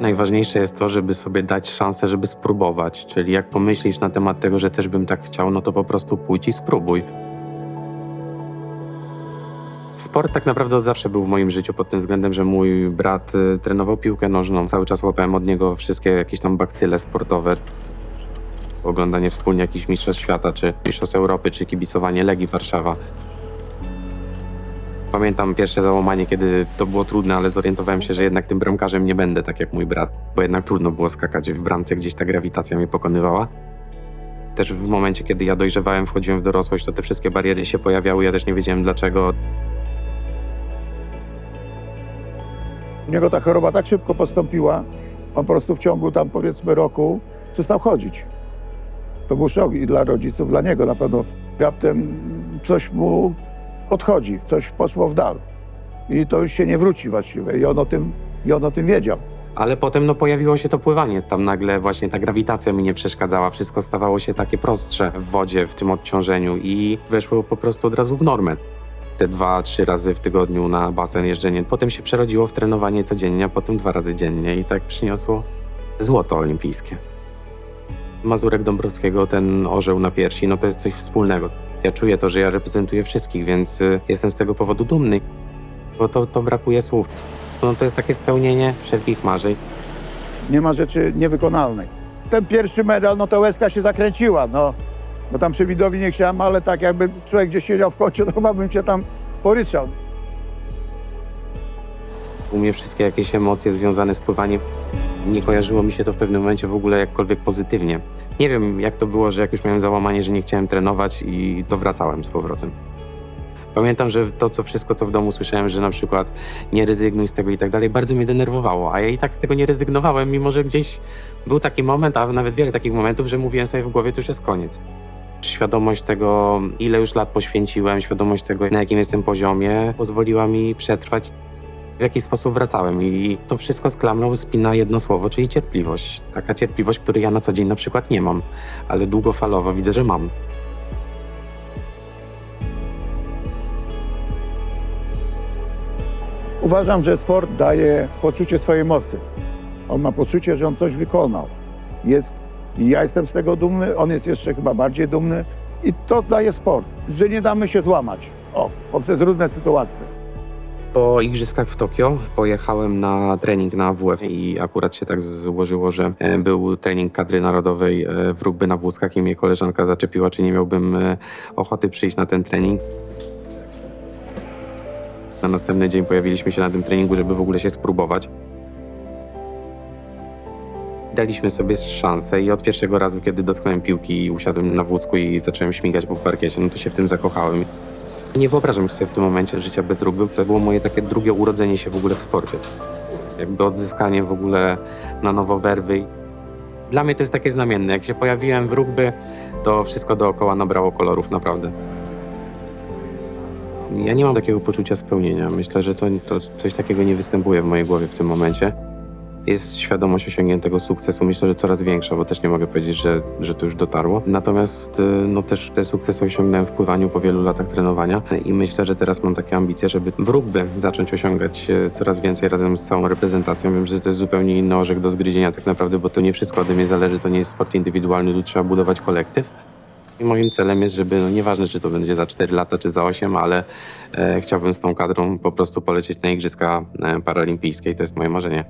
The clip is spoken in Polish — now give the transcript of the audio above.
Najważniejsze jest to, żeby sobie dać szansę, żeby spróbować. Czyli jak pomyślisz na temat tego, że też bym tak chciał, no to po prostu pójdź i spróbuj. Sport tak naprawdę od zawsze był w moim życiu pod tym względem, że mój brat y, trenował piłkę nożną. Cały czas łapałem od niego wszystkie jakieś tam bakcyle sportowe. Oglądanie wspólnie jakichś mistrzostw świata, czy mistrzostw Europy, czy kibicowanie Legii Warszawa. Pamiętam pierwsze załamanie, kiedy to było trudne, ale zorientowałem się, że jednak tym bramkarzem nie będę tak jak mój brat, bo jednak trudno było skakać w bramce, gdzieś ta grawitacja mnie pokonywała. Też w momencie, kiedy ja dojrzewałem, wchodziłem w dorosłość, to te wszystkie bariery się pojawiały, ja też nie wiedziałem dlaczego. U niego ta choroba tak szybko postąpiła, on po prostu w ciągu tam powiedzmy roku przestał chodzić. To był szok i dla rodziców, dla niego na pewno. Raptem coś mu odchodzi, coś poszło w dal. I to już się nie wróci właściwie. I on o tym, i on o tym wiedział. Ale potem no, pojawiło się to pływanie. Tam nagle właśnie ta grawitacja mi nie przeszkadzała. Wszystko stawało się takie prostsze w wodzie, w tym odciążeniu i weszło po prostu od razu w normę. Te dwa, trzy razy w tygodniu na basen jeżdżenie. Potem się przerodziło w trenowanie codziennie, a potem dwa razy dziennie i tak przyniosło złoto olimpijskie. Mazurek Dąbrowskiego, ten orzeł na piersi, no to jest coś wspólnego. Ja czuję to, że ja reprezentuję wszystkich, więc y, jestem z tego powodu dumny, bo to, to brakuje słów. No to jest takie spełnienie wszelkich marzeń. Nie ma rzeczy niewykonalnej. Ten pierwszy medal, no to łezka się zakręciła, no. Bo tam przy widowi nie chciałem, ale tak jakby człowiek gdzieś siedział w kącie, to chyba bym się tam poryczał. U mnie wszystkie jakieś emocje związane z pływaniem, nie kojarzyło mi się to w pewnym momencie w ogóle jakkolwiek pozytywnie. Nie wiem, jak to było, że jak już miałem załamanie, że nie chciałem trenować i to wracałem z powrotem. Pamiętam, że to co wszystko, co w domu słyszałem, że na przykład nie rezygnuj z tego i tak dalej, bardzo mnie denerwowało, a ja i tak z tego nie rezygnowałem, mimo że gdzieś był taki moment, a nawet wiele takich momentów, że mówiłem sobie w głowie, to już jest koniec. Świadomość tego, ile już lat poświęciłem, świadomość tego, na jakim jestem poziomie, pozwoliła mi przetrwać w jaki sposób wracałem i to wszystko z klamrą spina jedno słowo, czyli cierpliwość. Taka cierpliwość, której ja na co dzień na przykład nie mam, ale długofalowo widzę, że mam. Uważam, że sport daje poczucie swojej mocy. On ma poczucie, że on coś wykonał. Jest, ja jestem z tego dumny, on jest jeszcze chyba bardziej dumny i to daje sport, że nie damy się złamać. O, poprzez różne sytuacje. Po igrzyskach w Tokio pojechałem na trening na WF i akurat się tak złożyło, że e, był trening kadry narodowej e, w rugby na wózkach i mnie koleżanka zaczepiła, czy nie miałbym e, ochoty przyjść na ten trening. Na następny dzień pojawiliśmy się na tym treningu, żeby w ogóle się spróbować. Daliśmy sobie szansę i od pierwszego razu, kiedy dotknąłem piłki i usiadłem na wózku i zacząłem śmigać po parkiecie, no to się w tym zakochałem. Nie wyobrażam sobie w tym momencie życia bez rugby. To było moje takie drugie urodzenie się w ogóle w sporcie. Jakby odzyskanie w ogóle na nowo werwy. Dla mnie to jest takie znamienne. Jak się pojawiłem w rugby, to wszystko dookoła nabrało kolorów, naprawdę. Ja nie mam takiego poczucia spełnienia. Myślę, że to, to coś takiego nie występuje w mojej głowie w tym momencie. Jest świadomość osiągniętego sukcesu, myślę, że coraz większa, bo też nie mogę powiedzieć, że, że to już dotarło. Natomiast y, no, też te sukcesy osiągnąłem w pływaniu po wielu latach trenowania i myślę, że teraz mam takie ambicje, żeby w rugby zacząć osiągać y, coraz więcej razem z całą reprezentacją. Wiem, że to jest zupełnie inny orzech do zgryzienia tak naprawdę, bo to nie wszystko ode mnie zależy, to nie jest sport indywidualny, tu trzeba budować kolektyw. I moim celem jest, żeby, no nieważne czy to będzie za 4 lata czy za 8, ale e, chciałbym z tą kadrą po prostu polecieć na Igrzyska e, Paralimpijskie i to jest moje marzenie.